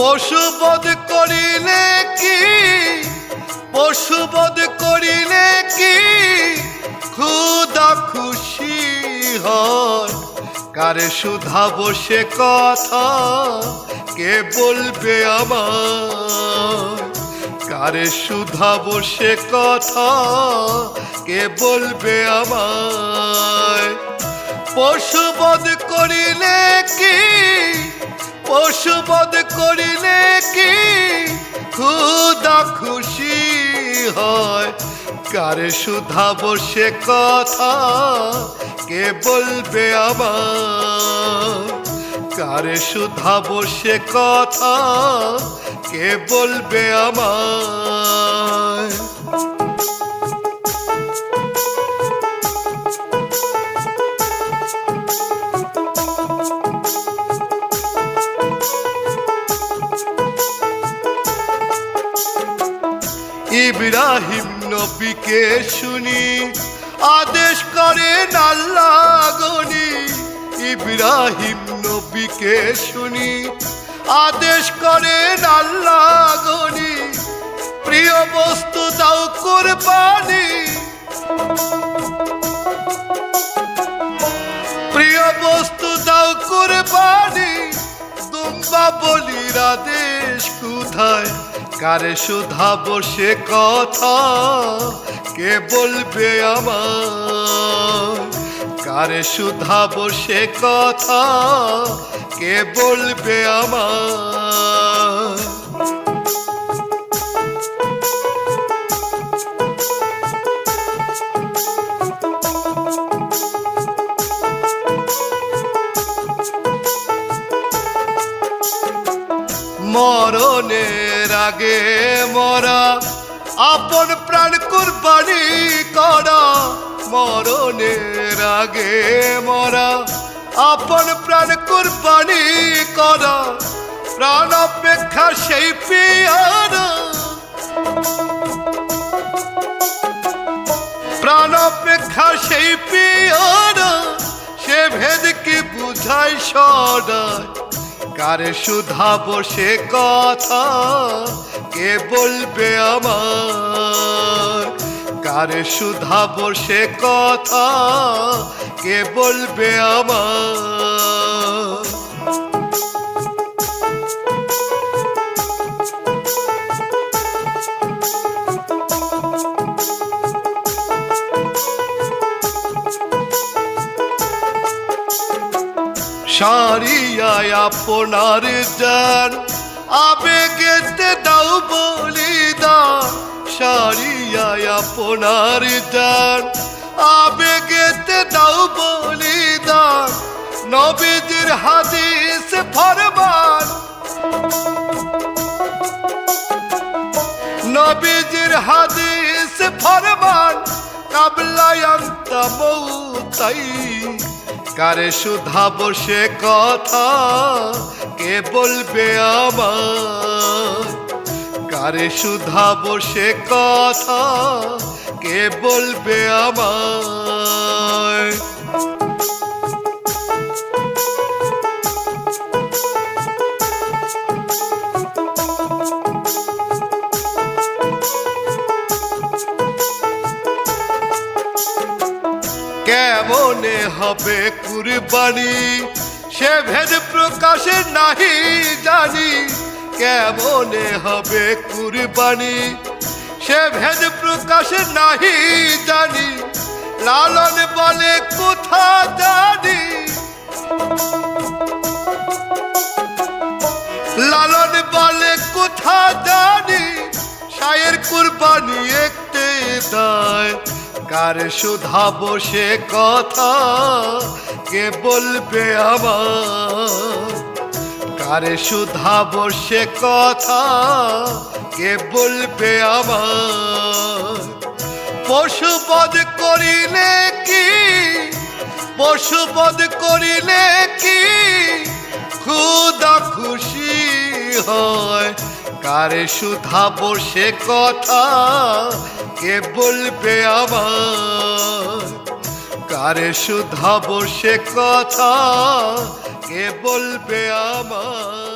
পশুবধ করিলে কি? পশুবধ করিলে কি? খুদা খুশি হয়। কারে সুধা বসে কথা? কে বলবে আমার কারে সুধা বসে কথা? কে বলবে আমায়? পশুবধ করিলে কি? পশুবধ করিলে কি? খুদা খুশি হয়। কারে সুধা বসে কথা? কে বলবে আমার? কারে সুধা বসে কথা? কে বলবে আমায় ইব্রাহিম নবীকে শুনি, আদেশ করে আল্লাহ ইব্রাহিম নবীকে শুনি, আদেশ করে আল্লাহ প্রিয় বস্তু দাও কোরবানি। প্রিয় বস্তু দাও কোরবানি। দুম্বা বলির আদেশ কোথায়? কারে সুধা বসে কথা কে বলবে আমার? কারে সুধা বসে কথা কে বলবে আমার? মরণের আগে মরা, আপন প্রাণ কুরবানি করা, মরণের আগে মরা, আপন প্রাণ কুরবানি করা, প্রাণ অপেক্ষা সেই পিয়ারা। প্রাণ অপেক্ষা সেই পিয়ারা, সে ভেদ কি বুঝাই সদায়? কারে সুধা বসে কথা কে বলবে আমার? কারে সুধা বসে কথা কে বলবে আমার? সারিয়ায় আপনার জান। আবেগেতে দাও বলিদান, সারিয়ায় আপনার জান। আবেগেতে দাও বলিদান, নবীজির হাদিস ফরমান। নবীজির হাদিস ফরমান কাবলায়ন্ত মৌতাই। কারে শুধা বসে কথা কে বলবে আমার? কারে শুধা বসে কথা কে বলবে আমার? হবে কুরবানি। সে ভেদ প্রকাশে নাহি জানি কেমনে হবে কুরবানি। সে ভেদ প্রকাশে নাহি জানি, লালন বলে কোথা জানি। লালন বলে কোথা জানি সায়ের কুরবানি একটে দায়। কার সুধা বসে কথা, কে বলবে আমার? কারে সুধা বসে কথা, কে বলবে আমার? পশুবধ করিলে কি পশুবধ করিলে কি খুদা খুশি হয় কারে সুধা বসে কথা কে বলবে আমার কারে সুধা বসে কথা কে বলবে আমার